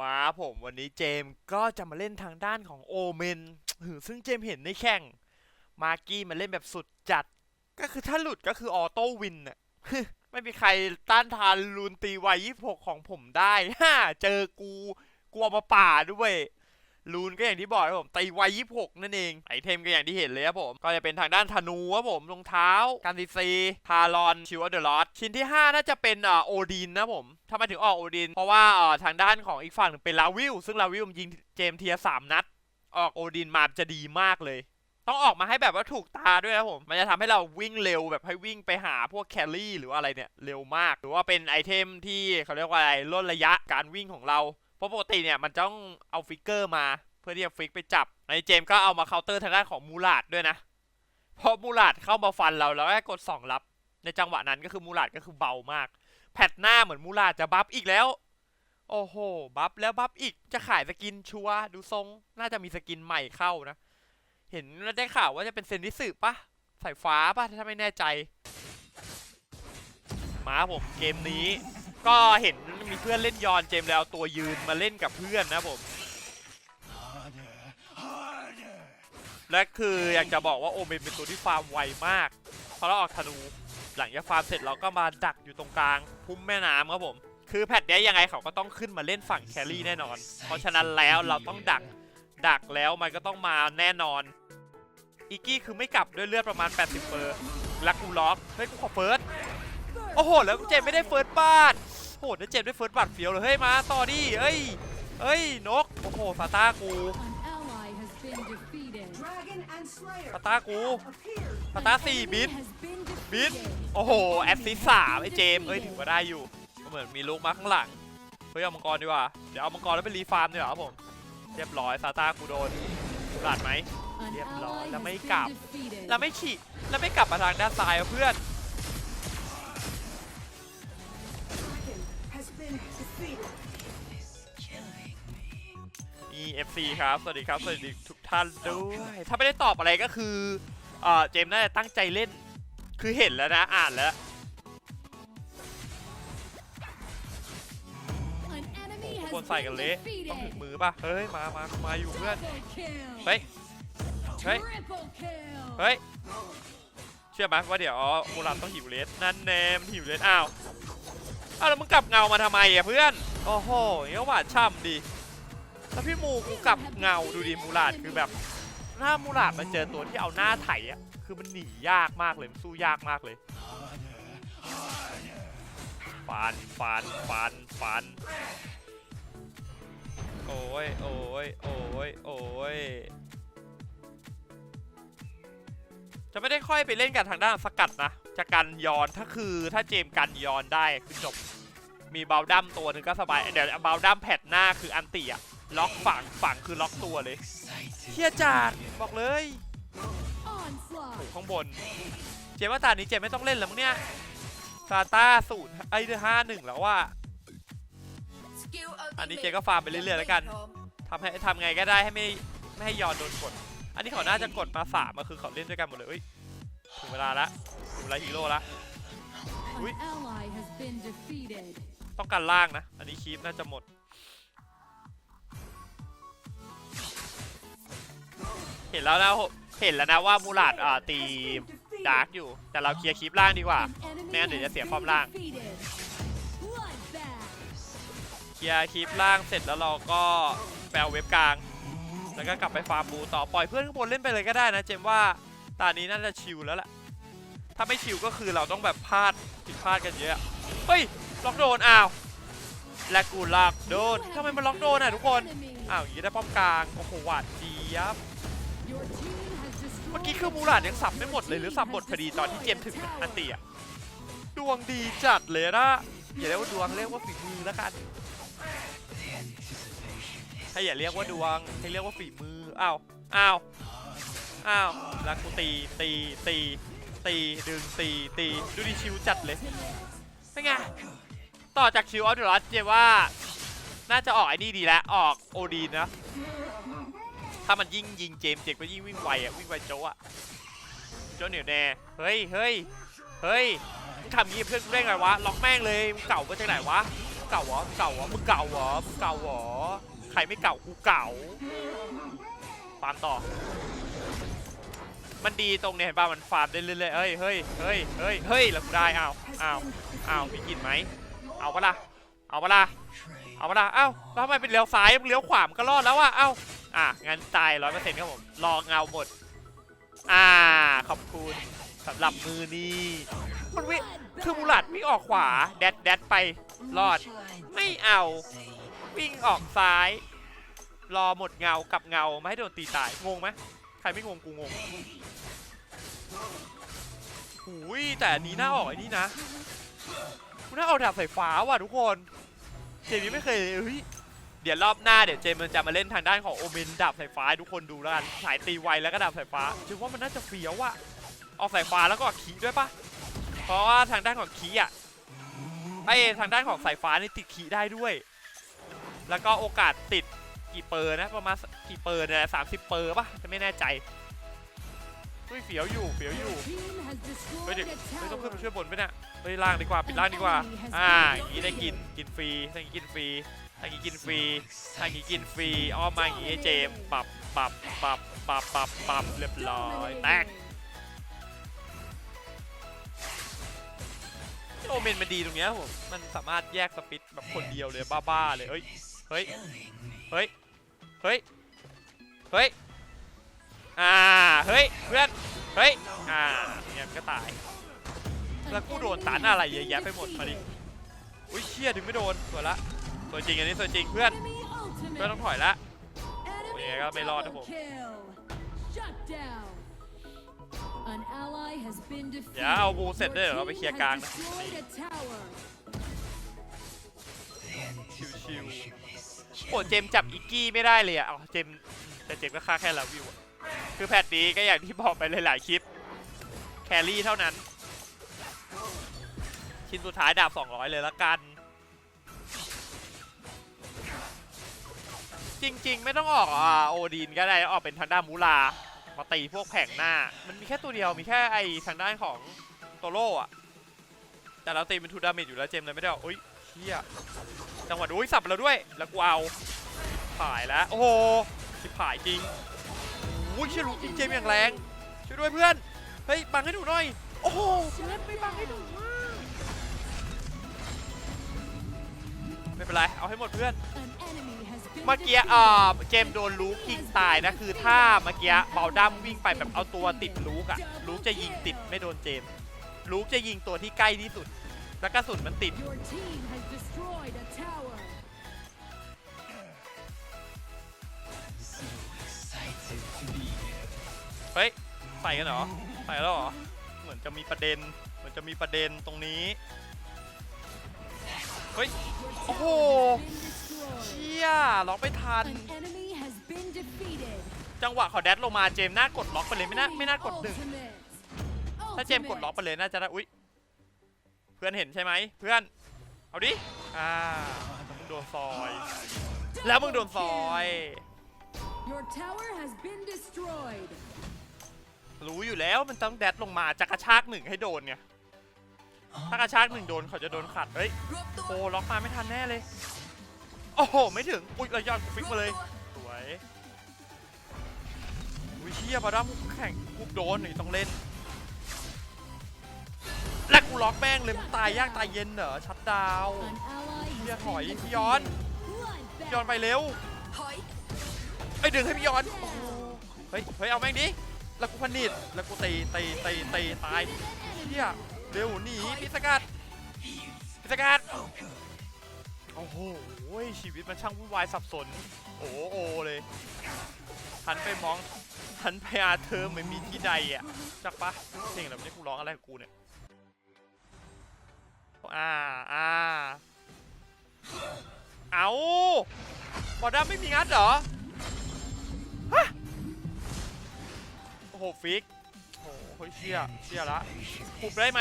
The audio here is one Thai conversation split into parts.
มาผมวันนี้เจมก็จะมาเล่นทางด้านของโอเมนซึ่งเจมเห็นในแข่ง มาร์กี้มันเล่นแบบสุดจัด ก็คือถ้าหลุดก็คือออโต้วินอะไม่มีใครต้านทานลูนตีวัย26 ของผมได้ฮ่าเจอกูกลัวมาป่าด้วย ลูนก็อย่างที่บอกครับผมตีวัย26นั่นเอง ไอเทมก็อย่างที่เห็นเลยครับผม ก็จะเป็นทางด้านธนูครับผมรองเท้าการซีซีพารอนชิวเดอร์ลอสชิ้นที่ 5 น่าจะเป็นอ่าโอดินนะผมทำไมถึงออกโอดิน เพราะว่าอ่าทางด้านของอีกฝั่งหนึ่งเป็นลาวิลซึ่งลาวิลมันยิงเจมส์เทียสามนัด ออกโอดินมาจะดีมากเลยต้องออกมาให้แบบว่าถูกตาด้วยนะผม มันจะทำให้เราวิ่งเร็วแบบให้วิ่งไปหาพวกแคลรี่หรือว่าอะไรเนี่ย เร็วมาก หรือว่าเป็นไอเทมที่เขาเรียกว่าอะไรลดระยะการวิ่งของเรา เพราะปกติเนี่ยมันต้องเอาฟิกเกอร์มา เพื่อที่จะฟิกไปจับในเจมก็เอามาเคาน์เตอร์ทางด้านของมูลาดด้วยนะเพราะมูลาดเข้ามาฟันเราแล้วก็กดสองรับ ในจังหวะนั้นก็คือมูลาดก็คือเบามาก แพทหน้าเหมือนมูลาดจะบัฟอีกแล้ว โอ้โห บัฟแล้วบัฟอีกจะขายสกินชัวดูทรง น่าจะมีสกินใหม่เข้านะ เห็นได้ข่าวว่าจะเป็นเซนดิสึปะสายฟ้าปะถ้าไม่แน่ใจ มาผมเกมนี้ ก็เห็นมีเพื่อนเล่นยอนเจมแล้วตัวยืนมาเล่นกับเพื่อนนะผม และคืออยากจะบอกว่าโอเมนเป็นตัวที่ฟาร์มไวมากเพราะเราออกธนูหลังจากฟาร์มเสร็จเราก็มาดักอยู่ตรงกลางพุ่มแม่น้ำครับผม คือแพทเนี้ยยังไงเขาก็ต้องขึ้นมาเล่นฝั่งแครี่แน่นอน เพราะฉะนั้นแล้วเราต้องดักดักแล้วมันก็ต้องมาแน่นอนอีกกี้คือไม่กลับด้วยเลือดประมาณ 80เปอร์ลักกูล็อกเฮ้ยกูขอเฟิร์ส โอ้โห แล้วเจมไม่ได้เฟิร์สบาทโหแล้วเจมได้เฟิร์สบาทเฟียวเลยเฮ้ยมาต่อดิเอ้ยเอ้ยนกโอ้โหซาต้ากู An ally has been defeated. Dragon and Slayer ซาต้ากู appeared ซาต้าสี่บินบินโอ้โหแอสซิสสามไอ้เจมเอ้ยถือว่าได้อยู่ก็เหมือนมีลูกมาข้างหลังเฮ้ยเอามังกรดีกว่าเดี๋ยวเอามังกรแล้วไปรีฟาร์มดีกว่าครับผมเรียบร้อยซาต้ากูโดนหลาดไหม An Yep, ally Lord, has let me been cặp. defeated. แล้วไม่ฉีกแล้วไม่กลับมาทางด้านซ้ายเพื่อน นี่ FC ครับ สวัสดีครับ สวัสดีทุกท่านด้วย ถ้าไม่ได้ตอบอะไรก็คือเอ่อเจมส์น่าจะตั้งใจเล่น คือเห็นแล้วนะ อ่านแล้ว An enemy ทุก has คนใส่กัน been เละต้องถึง defeated. มือป่ะ เฮ้ย มามามาอยู่เพื่อน Double kill. เฮ้ย เฮ้ย Triple kill. เฮ้ย เชื่อไหมว่าเดี๋ยวมูรันต้องหิวเลส นั่นแนมนหิวเลส อ้าว อ้าวแล้วมึงกลับเงามาทำไมอะเพื่อน โอ้โหอย่างนี้ก็หวานช่ำดี แล้วพี่มูกูกลับเงาดูดิมูลาดคือแบบหน้ามูลาดมันเจอตัวที่เอาหน้าไถอะคือมันหนียากมากเลยสู้ยากมากเลยฟันฟันฟันฟันโอ้ยโอ้ยโอ้ยโอ้ยจะไม่ได้ค่อยไปเล่นกันทางด้านสกัดนะจะกันยอนถ้าคือถ้าเจมกันยอนได้คือจบมีเบลดัมตัวหนึ่งก็สบายเดี๋ยวเบลดัมแพทหน้าคืออันติอะ ล็อกฝั่งฝั่งคือล็อกตัวเลยเทียจัดบอกเลย Onslaught. โอ้ข้างบน เจมว่าตานี้เจมไม่ต้องเล่นแล้วมั้งเนี่ยซาต้าศูนย์ไอ้เดือห้าหนึ่งแล้วว่าอันนี้เจก็ฟาร์มไปเรื่อยๆแล้วกันทำให้ทำไงก็ได้ให้ไม่ไม่ให้ยอนโดนกด อันนี้เขาน่าจะกดมาสามก็คือเขาเล่นด้วยกันหมดเลยถึงเวลาละถึงเวลาฮีโร่ละต้องการล่างนะ อันนี้คีปน่าจะหมด เห็นแล้วนะเห็นแล้วนะว่ามูลาดอ่าตีดาร์กอยู่ แต่เราเคลียร์คีปล่างดีกว่า An enemy ไม่งั้นเดี๋ยวจะเสียฟอร์มล่าง เคลียร์คีปล่างเสร็จแล้วเราก็แปลเว็บกลาง แล้วก็กลับไปฟาร์มบูต่อปล่อยเพื่อนข้างบนเล่นไปเลยก็ได้นะ เจมว่าตอนนี้น่าจะชิลแล้วแหละถ้าไม่ชิลก็คือเราต้องแบบพลาดผิดพลาดกันเยอะเฮ้ยล็อกโดนอ้าวและกูล็อกโดนทำไมมันล็อกโดนอะทุกคนอ้าวอย่างนี้ได้ป้อมกลางโอ้โหหวาดเจี๊ยบ เมื่อกี้คือมูลาดยังสับไม่หมดเลยหรือสับหมดพอดีตอนที่เจมถึงอันเตียดวงดีจัดเลยนะอย่าเรียกว่าดวงเรียกว่าฝีมือแล้วกันถ้าอย่าเรียกว่าดวงให้เรียกว่าฝีมืออ้าวอ้าวอ้าวแล้วกูตีตีตีตีดึงตีตีดูดิชิวจัดเลยเป็นไงต่อจากชิวออฟเดอะลอสเจว่าน่าจะออกไอ้นี่ดีแล้วออกโอดีนนะ ถ้ามันยิ่งยิงเจมเจมส์ก็ยิ่งวิ่งไวอะวิ่งไวโจ๊ะอะโจ๊ะเหนียวแน่เฮ้ยเฮ้ยเฮ้ยมึงทำงี้เพื่อนกูได้ไงวะล็อกแม่งเลยมึงเก่ามาจากไหนวะมึงเก่าเหรอมึงเก่าเหรอมึงเก่าเหรอมึงเก่าเหรอใครไม่เก่ากูเก่าฟาร์มต่อ มันดีตรงเนี่ยเห็นป่ะมันฟาร์มได้เรื่อยๆเฮ้ยเฮ้ยเฮ้ยเฮ้ยเฮ้ยแล้วกูได้อ้าวอ้าวอ้าวมีกลินไหมเอาปะล่ะเอาปะล่ะเอาปะล่ะเอ้าแล้วทำไมเป็นเลี้ยวซ้ายเลี้ยวขวามันก็รอดแล้วอะเอ้า อะ งั้นตายร้อยเปอร์เซ็นต์ครับผม รอเงาหมด อ่า ขอบคุณสำหรับมือนี้มันวิคือมูลัดวิ่งออกขวา แดดแดดไป รอด ไม่เอา วิ่งออกซ้าย รอหมดเงากับเงาไม่ให้โดนตีตาย งงไหมใครไม่งงกูงงหูยแต่อันนี้น่าออกไอ้นี่นะกูน่าออกดาบสายฟ้าว่ะทุกคน เกมนี้ไม่เคยเฮ้ย เดี๋ยวรอบหน้าเดี๋ยวเจมันจะมาเล่นทางด้านของโอเมนดาบสายฟ้าทุกคนดูแล้วกันสายตีไวแล้วก็ดาบสายฟ้าถือว่ามันน่าจะเฟี้ยวอะออกสายฟ้าแล้วก็ขีด้วยปะเพราะว่าทางด้านของขีอะไอทางด้านของสายฟ้านี่ติดขีได้ด้วย แล้วก็โอกาสติดกี่เปอร์นะประมาณกี่เปอร์เนี่ยสามสิบเปอร์ปะจะไม่แน่ใจเฮ้ยเฟี้ยวอยู่เฟี้ยวอยู่เฮ้ยเด็ก a เฮ้ยต้องขึ้นมาช่วยบนไหมเนี่ยเฮ้ยล่างดีกว่าปิดล่างดีกว่า อ่าอย่างนี้ได้กินกินฟรีทางนี้กินฟรี ทางนี้กินฟรีทางนี้กินฟรีอ้อมมาอย่างนี้เจมปรับปรับปรับปรับปรับปรับเรียบร้อยแตกโอเมนมันดีตรงเนี้ยผมมันสามารถแยกสปิดแบบคนเดียวเลยบ้าๆเลยเฮ้ยเฮ้ยเฮ้ยเฮ้ยเฮ้ยอ่าเฮ้ยเพื่อนเฮ้ยอ่าเนี่ยมันก็ตายแล้วกูโดนตันอะไรเยอะแยะไปหมดมาดิอุ้ยเชี่ยถึงไม่โดนสวยละ สวยจริงอันนี้สวยจริงเพื่อนเพื่อนต้องถอยละ Enemy ยังไงก็ไม่รอดนะผม เดี๋ยวเอาบูเสร็จด้วยเดี๋ยวเราไปเคลียร์กลางนะชิวๆโอ้เจมจับอิกกี้ไม่ได้เลยอะเอาเจมแต่เจมก็ค่าแค่ลาวิวคือแพทนี้ก็อย่างที่บอกไปหลายๆคลิป แครี่เท่านั้น ชิ้นสุดท้ายดาบ 200 เลยละกัน จริง ๆ ไม่ต้องออกอ่าโอดีนก็ได้ออกเป็นทางด้านมูลามาตีพวกแผงหน้า มันมีแค่ตัวเดียวมีแค่ไอทางด้านของโตโร่อะแต่เราตีเป็นทูดาเมจอยู่แล้วเจมเลยไม่ได้ออกอุ้ยเชี่ยจังหวะดูอุ้ยสับไปแล้วด้วยแล้วกูเอาผายแล้วโอ้โหชิบผายจริงโอ้ยเชี่ยรู้จริงเจมอย่างแรงช่วยด้วยเพื่อนเฮ้ยบังให้หนูหน่อยโอ้โหเพื่อนไม่บังให้หนูอะไม่เป็นไรเอาให้หมดเพื่อน เมื่อกี้ defeated. เอ่อเจมส์โดนลูกยิงตายนะคือถ้าเมื่อกี้เบลดัมวิ่งไปแบบเอาตัวติดลูกอะลูกจะยิงติดไม่โดนเจมส์ลูกจะยิงตัวที่ใกล้ที่สุด แล้วกระสุนมันติด Your team has destroyed a tower. เฮ้ยใส่กันเหรอใส่แล้วเหรอ เหมือนจะมีประเด็น เหมือนจะมีประเด็นตรงนี้ เฮ้ย โอ้โห Been destroyed. เชี่ยล็อกไม่ทัน An enemy has been defeated. จังหวะเขาแดดลงมาเจมส์น่ากดล็อกไปเลยไม่น่าไม่น่ากดหนึ่ง Ultimate. ถ้าเจมส์กดล็อกไปเลยน่าจะได้อุ๊ยเพื่อนเห็นใช่ไหมเพื่อนเอาดิอ่าแล้วมึงโดนซอย แล้วมึงโดนซอย Your tower has been destroyed. รู้อยู่แล้วมันต้องแดดลงมาจะกระชากหนึ่งให้โดนไงถ้ากระชากหนึ่งโดนเขาจะโดนขัดเฮ้ยโอ้ล็อกมาไม่ทันแน่เลย โอ้โห ไม่ถึง อุ๊ยรายอดกูฟิกมาเลย สวยวิเชียบาด้าแข่งกูโดนหนี่ต้องเล่น และกูล็อกแม่งเลยมึงตายยากตายเย็นเหรอ ชัดดาวเฮียถอยพี่ย้อนพี่ย้อนไปเร็วไอ้ดึงให้พี่ย้อน เฮ้ย เฮ้ย เอาแม่งดิ แล้วกูพันิดแล้วกูตีตีตีตีตายเฮียเร็วหนีพิสกัดพิสกัด โอ้โหชีวิตมันช่างวุ่นวายสับสน โอ้โอเลยหันไปมองหันไปอาเธอไม่มีที่ใดอะจักปะเพลงอะไรไม่ได้กูร้องอะไรกูเนี่ยอ่าอ่าเอาบอดด้าไม่มีงัดเหรอฮะโอ้โหฟิกโอ้โหเฮ้ยเชี่ยเชี่ยละปุบได้ไหม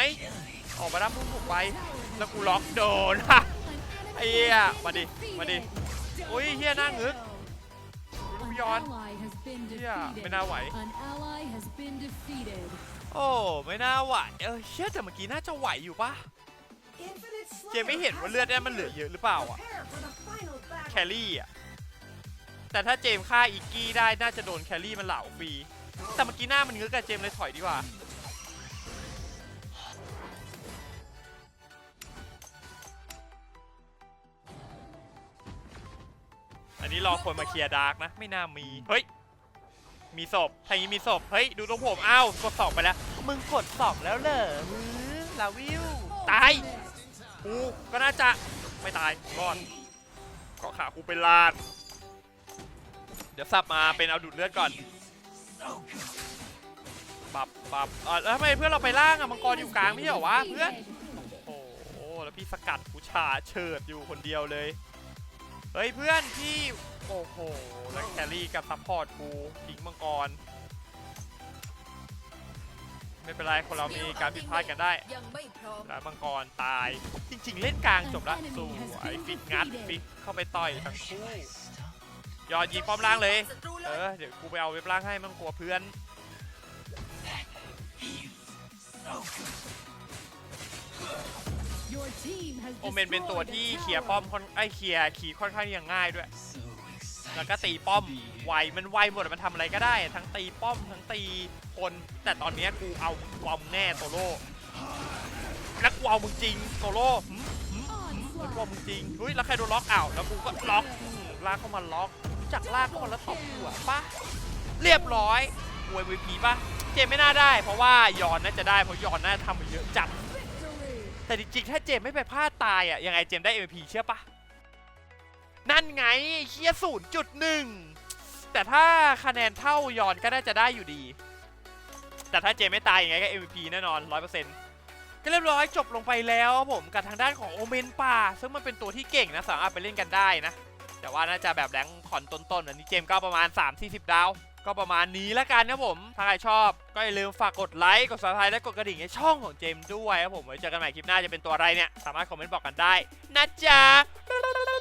ออกมาด้าพุ่งปุบไปแล้วกูล็อกโดนฮะ ไอ้เหี้ยมาดิมาดิโอ้ยเฮี้ยหน้างึก An ลูกย้อนเฮี้ยไม่น่าไหวโอ้ไม่น่าไหวเออเชี่ยแต่เมื่อกี้น่าจะไหวอยู่ปะเจมไม่เห็นว่าเลือดเนี่ยมันเหลือเยอะหรือเปล่าอะแคลรี่อะแต่ถ้าเจมฆ่าอีกกี้ได้น่าจะโดนแคลรี่มันเหล่าฟรีแต่เมื่อกี้หน้ามันงึกกับเจมเลยถอยดีกว่า อันนี้รอคนมาเคลียร์ดาร์กนะ ไม่น่ามี เฮ้ย มีศพทางนี้มีศพ เฮ้ย ดูตรงผม อ้าว กดสองไปแล้ว มึงกดสองแล้วเหรอหือลาวิว ตายกูก็น่าจะ ไม่ตายก่อนเกาะขากูเป็นลาน เดี๋ยวสับมาเป็นเอาดูดเลือดก่อนปับปับอะแล้วทำไมเพื่อนเราไปล่างอะมังกรอยู่กลางไม่ใช่เหรอวะเพื่อน โอ้โหแล้วพี่สกัดกูชาเฉิดอยู่คนเดียวเลยเฮ้ยเพื่อนพี่โอ้โหแล้วแครี่กับซัพพอร์ตกูทิ้งมังกร ไม่เป็นไรคนเรามีการผิดพลาดกันได้แล้วมังกรตาย จริง ๆ เล่นกลางจบละสวยฟิกงัดฟิกเข้าไปต่อยทั้งคู่ยอดยิงป้อมล่างเลย เออเดี๋ยวกูไปเอาเว็บล่างให้มันกลัวเพื่อน โอเมนเป็นตัวที่เคลียร์ป้อมค่อนไอเคลียร์ขี่ค่อนข้างยังง่ายด้วย แล้วก็ตีป้อมไวมันไวหมดมันทำอะไรก็ได้ ทั้งตีป้อมทั้งตีคน แต่ตอนนี้กูเอาวอมแน่โซโล่แล้วกูเอามึงจริงโซโล่หืมแล้วกูเอามึงจริงเฮ้ยแล้วใครโดนล็อกอ้าวแล้วกูก็ล็อกลากเข้ามาล็อกจักลากเข้ามาแล้วตบหัวปะเรียบร้อยอวย MVP ปะเจมไม่น่าได้ เพราะว่ายอนน่าจะได้เพราะยอนน่าจะทำมาเยอะจัด แต่จริงๆ ถ้าเจมไม่ไปพลาดตายอะยังไงเจมได้ MVP เชื่อปะนั่นไงเคียศูนย์จุดหนึ่งแต่ถ้าคะแนนเท่ายอนก็น่าจะได้อยู่ดี แต่ถ้าเจมไม่ตายยังไงก็ MVP แน่นอน100%ก็เรียบร้อยจบลงไปแล้วผมกับทางด้านของโอเมนป่า ซึ่งมันเป็นตัวที่เก่งนะสามารถไปเล่นกันได้นะ แต่ว่าน่าจะแบบแรงคอนต้นๆอันนี้เจมก็ประมาณ 3-40 ดาว ก็ประมาณนี้แล้วกันนะผม ถ้าใครชอบก็อย่าลืมฝากกดไลค์กด subscribe และกดกระดิ่งให้ช่องของเจมส์ด้วยครับผมไว้เจอกันใหม่คลิปหน้าจะเป็นตัวอะไรเนี่ยสามารถคอมเมนต์บอกกันได้นะจ๊ะ